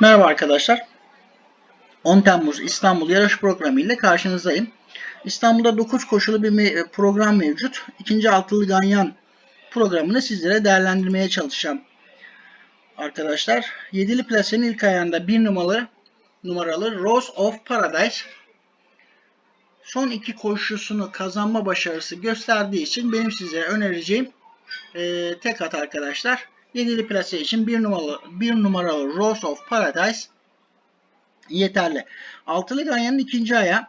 Merhaba arkadaşlar. 10 Temmuz İstanbul yarış programı ile karşınızdayım. İstanbul'da 9 koşulu bir program mevcut. İkinci altılı ganyan programını sizlere değerlendirmeye çalışacağım. Arkadaşlar, yedili plasenin ilk ayağında bir numaralı numaralı Rose of Paradise son iki koşusunu kazanma başarısı gösterdiği için benim sizlere önereceğim e, tek at arkadaşlar. Yedili plase için bir numaralı bir numaralı Rose of Paradise yeterli. Altılı ganyanın ikinci ayağı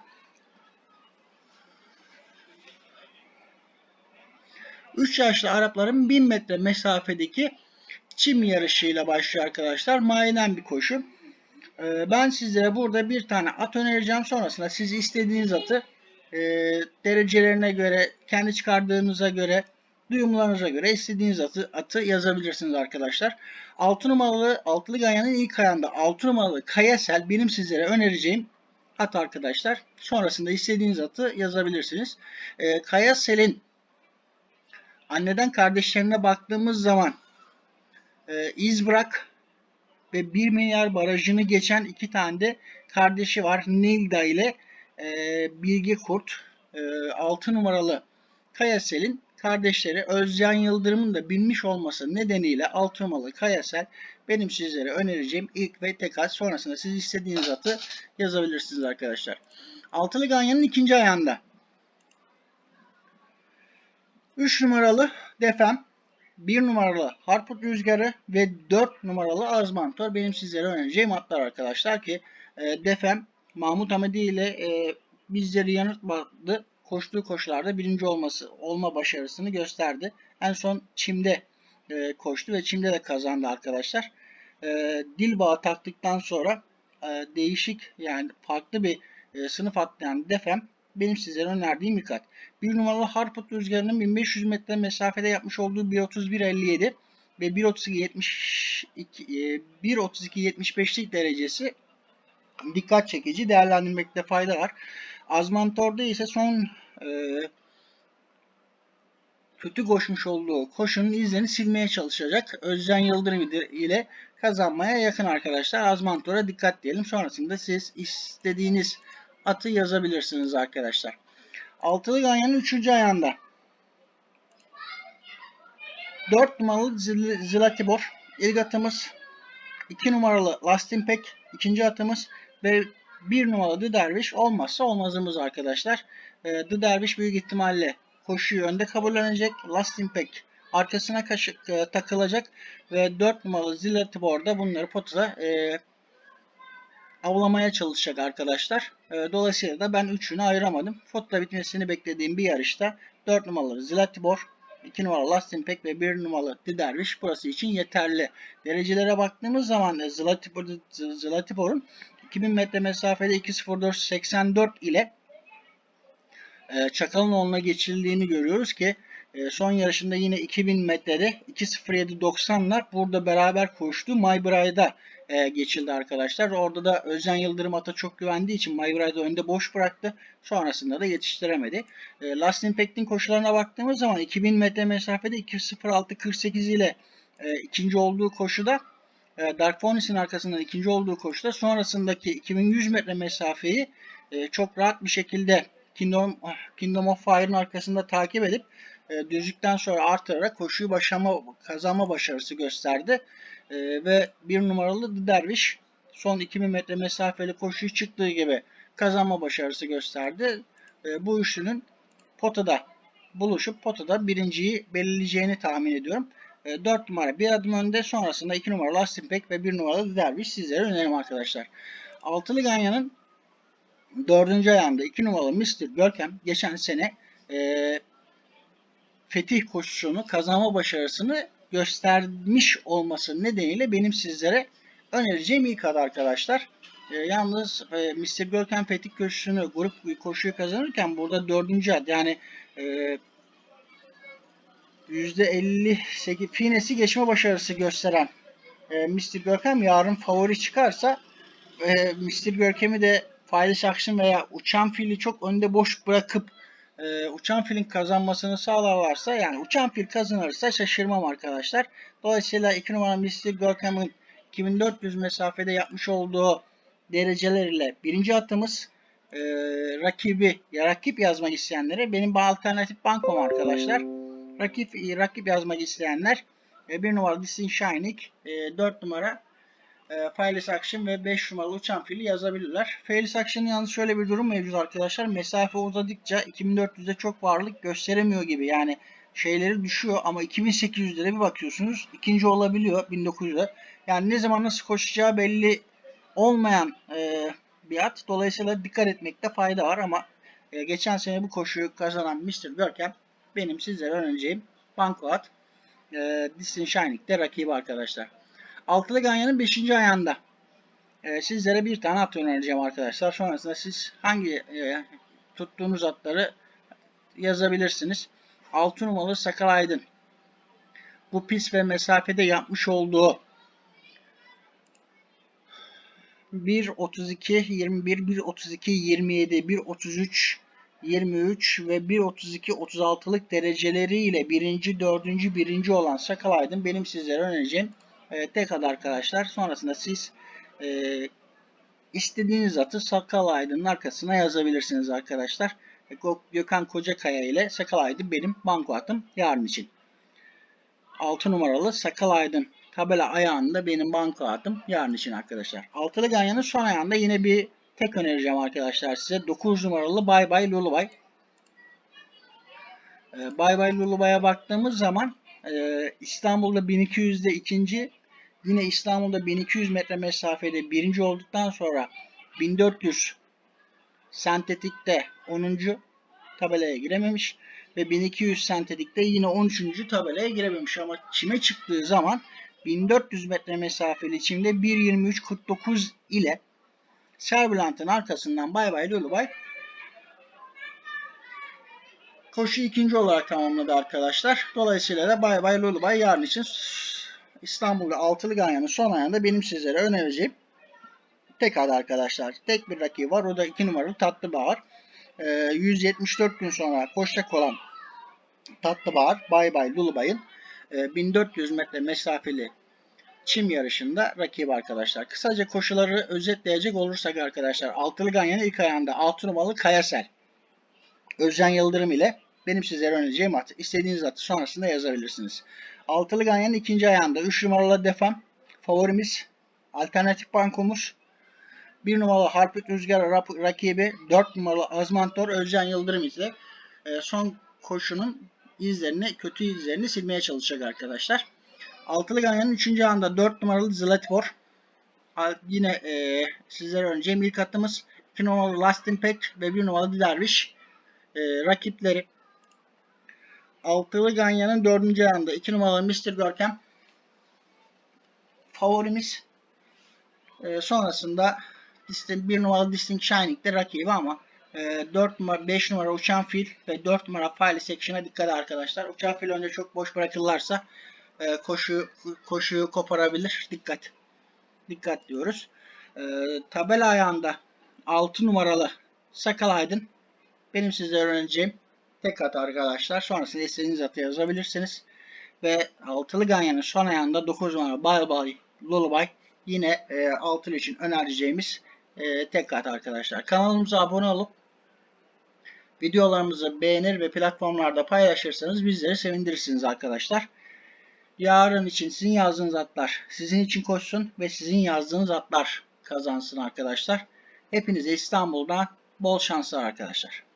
3 yaşlı Arapların 1000 metre mesafedeki çim yarışıyla başlıyor arkadaşlar. Maiden bir koşu. Ee, Ben sizlere burada bir tane at önereceğim. Sonrasında siz istediğiniz atı e, derecelerine göre, kendi çıkardığınıza göre, duyumlarınıza göre istediğiniz atı, atı yazabilirsiniz arkadaşlar. 6 numaralı Altılı Ganyan'ın ilk ayağında 6 numaralı Kayasel benim sizlere önereceğim at arkadaşlar. Sonrasında istediğiniz atı yazabilirsiniz. Ee, Kayasel'in anneden kardeşlerine baktığımız zaman e, İzbrak ve 1 milyar barajını geçen iki tane de kardeşi var. Nilda ile e, Bilge Kurt. E, 6 numaralı Kayasel'in kardeşleri Özcan Yıldırım'ın da binmiş olması nedeniyle 6 numaralı Kayasel benim sizlere önereceğim ilk ve tek at. Sonrasında siz istediğiniz atı yazabilirsiniz arkadaşlar. Altılı Ganyan'ın ikinci ayağında 3 numaralı Defem, 1 numaralı Harput Rüzgarı ve 4 numaralı Azmantor benim sizlere önereceğim atlar arkadaşlar ki e, Defem Mahmut Hamidi ile e, bizleri yanıltmadı. Koştuğu koşularda birinci olması olma başarısını gösterdi. En son çimde e, koştu ve çimde de kazandı arkadaşlar. E, dil bağı taktıktan sonra e, değişik yani farklı bir e, sınıf atlayan Defem benim sizlere önerdiğim ilk at. Bir numaralı Harput Rüzgarı'nın 1500 metre mesafede yapmış olduğu 1.31.57 ve 1.32 1.32.75'lik derecesi dikkat çekici değerlendirmekte fayda var. Azmantor'da ise son e, kötü koşmuş olduğu koşunun izlerini silmeye çalışacak. Özcan Yıldırım ile kazanmaya yakın arkadaşlar. Azmantor'a dikkat diyelim. Sonrasında siz istediğiniz atı yazabilirsiniz arkadaşlar. Altılı Ganyan'ın 3. ayağında 4 numaralı Zil Zlatibor ilk atımız 2 numaralı Lastin Pek ikinci atımız ve 1 numaralı The Derviş olmazsa olmazımız arkadaşlar. E, The Derviş büyük ihtimalle koşuyu önde kabullenecek. Lastin Pek arkasına kaşık, e, takılacak ve 4 numaralı Zlatibor da bunları potada e, avlamaya çalışacak arkadaşlar. E, dolayısıyla da ben üçünü ayıramadım. Fotoda bitmesini beklediğim bir yarışta 4 numaralı Zlatibor, 2 numaralı Lastin Pek ve 1 numaralı Diderviş burası için yeterli. Derecelere baktığımız zaman e, Zlatibor, Zlatibor'un 2000 metre mesafede 2.04.84 ile e, Çakalinoğlu'na geçildiğini görüyoruz ki e, son yarışında yine 2000 metrede 2.07.90'lar burada beraber koştu. Maybray'da e, geçildi arkadaşlar. Orada da Özcan Yıldırım ata çok güvendiği için Maybray'da önde boş bıraktı. Sonrasında da yetiştiremedi. E, Last Impact'in koşularına baktığımız zaman 2000 metre mesafede 2.06.48 ile e, ikinci olduğu koşuda Dark Phoenix'in arkasından ikinci olduğu koşuda sonrasındaki 2100 metre mesafeyi e, çok rahat bir şekilde Kingdom, Kingdom of Fire'ın arkasında takip edip e, düzlükten sonra artırarak koşuyu başlama, kazanma başarısı gösterdi. E, ve bir numaralı The Derviş son 2000 metre mesafeli koşuyu çıktığı gibi kazanma başarısı gösterdi. Bu üçlünün potada buluşup potada birinciyi belirleyeceğini tahmin ediyorum. E, 4 numara bir adım önde sonrasında 2 numara Last Impact ve 1 numaralı Derviş sizlere önerim arkadaşlar. Altılı Ganyan'ın dördüncü ayağında 2 numaralı Mr. Görkem geçen sene e, fetih koşusunu kazanma başarısını göstermiş olması nedeniyle benim sizlere önereceğim ilk adı arkadaşlar. E, yalnız e, Mr. Görkem fetih koşusunu grup koşuyu kazanırken burada dördüncü ad yani e, %58 finesi geçme başarısı gösteren e, Mr. Görkem yarın favori çıkarsa e, Mr. Görkem'i de Faydaş Akşın veya Uçan Fil'i çok önde boş bırakıp e, Uçan Fil'in kazanmasını sağlarlarsa yani Uçan Fil kazanırsa şaşırmam arkadaşlar. Dolayısıyla 2 numara Mr. Görkem'in 2400 mesafede yapmış olduğu derecelerle birinci atımız. Ee, rakibi ya rakip yazmak isteyenlere benim alternatif bankom arkadaşlar. Rakip rakip yazmak isteyenler e, bir numaralı Distinct Shining, e, 4 numara e, Fearless Action ve 5 numaralı uçan fili yazabilirler. Fearless Action'ın yalnız şöyle bir durum mevcut arkadaşlar. Mesafe uzadıkça 2400'de çok varlık gösteremiyor gibi. Yani şeyleri düşüyor ama 2800'de bir bakıyorsunuz ikinci olabiliyor 1900'de. Yani ne zaman nasıl koşacağı belli olmayan e, bir at. Dolayısıyla dikkat etmekte fayda var ama e, geçen sene bu koşuyu kazanan Mr. Görkem benim sizlere önereceğim banko at. E, Disney Shining'de rakibi arkadaşlar. Altılı Ganyan'ın 5. ayağında e, sizlere bir tane at önereceğim arkadaşlar. Sonrasında siz hangi e, tuttuğunuz atları yazabilirsiniz. 6 numaralı Sakal Aydın. Bu pis ve mesafede yapmış olduğu 1.32, 21, 1.32, 27, 1.33, 23 ve 1.32 36'lık dereceleriyle birinci, dördüncü, birinci olan Sakal Aydın benim sizlere önereceğim e, tek ad arkadaşlar. Sonrasında siz e, istediğiniz atı Sakal Aydın'ın arkasına yazabilirsiniz arkadaşlar. E, Gökhan Kocakaya ile Sakal Aydın benim banko atım yarın için. 6 numaralı Sakal Aydın tabela ayağında benim banko atım yarın için arkadaşlar. Altılı Ganyan'ın son ayağında yine bir tek önereceğim arkadaşlar size. 9 numaralı Bay Bay Lulubay. Ee, Bay Bay Lulubay'a baktığımız zaman e, İstanbul'da 1200'de ikinci, yine İstanbul'da 1200 metre mesafede birinci olduktan sonra 1400 sentetikte 10. tabelaya girememiş ve 1200 sentetikte yine 13. tabelaya girememiş ama çime çıktığı zaman 1400 metre mesafeli çimde 1.23.49 ile Serbilant'ın arkasından Bay Bay Lulubay koşu ikinci olarak tamamladı arkadaşlar. Dolayısıyla da Bay Bay Lulubay yarın için İstanbul'da altılı ganyanın son ayağında benim sizlere önereceğim tek adı arkadaşlar. Tek bir rakibi var. O da 2 numaralı Tatlı Bağır. Ee, 174 gün sonra koşacak olan Tatlı Bağır, Bay Bay Lulubay'ın e, 1400 metre mesafeli çim yarışında rakibi arkadaşlar. Kısaca koşuları özetleyecek olursak arkadaşlar. Altılı Ganyan'ın ilk ayağında 6 numaralı Kayasel. Özcan Yıldırım ile benim sizlere önereceğim at. İstediğiniz atı sonrasında yazabilirsiniz. Altılı Ganyan'ın ikinci ayağında 3 numaralı Defam. Favorimiz. Alternatif bankomuz. 1 numaralı Harput Rüzgar rakibi 4 numaralı Azmantor Özcan Yıldırım ise e, son koşunun izlerini, kötü izlerini silmeye çalışacak arkadaşlar. Altılı Ganyan'ın 3. anda 4 numaralı Zlatibor. Yine e, sizlere önce ilk hattımız 2 numaralı Last Impact ve 1 numaralı Derviş e, rakipleri. Altılı Ganyan'ın 4. anda 2 numaralı Mr. Görkem favorimiz. E, sonrasında bir numaralı Distinct Shining'de rakibi ama e, 4 numara, 5 numara uçan fil ve 4 numara File Section'a dikkat arkadaşlar. Uçan fil önce çok boş bırakırlarsa e, koşu koşuyu koparabilir. Dikkat. Dikkat diyoruz. E, tabela ayağında 6 numaralı Sakal Aydın. Benim sizlere önereceğim tek at arkadaşlar. Sonrasında istediğiniz atı yazabilirsiniz. Ve altılı ganyanın son ayağında 9 numara Bay Bay Lullaby yine e, altılı için önereceğimiz e, tek kat arkadaşlar. Kanalımıza abone olup videolarımızı beğenir ve platformlarda paylaşırsanız bizleri sevindirirsiniz arkadaşlar. Yarın için sizin yazdığınız atlar sizin için koşsun ve sizin yazdığınız atlar kazansın arkadaşlar. Hepinize İstanbul'dan bol şanslar arkadaşlar.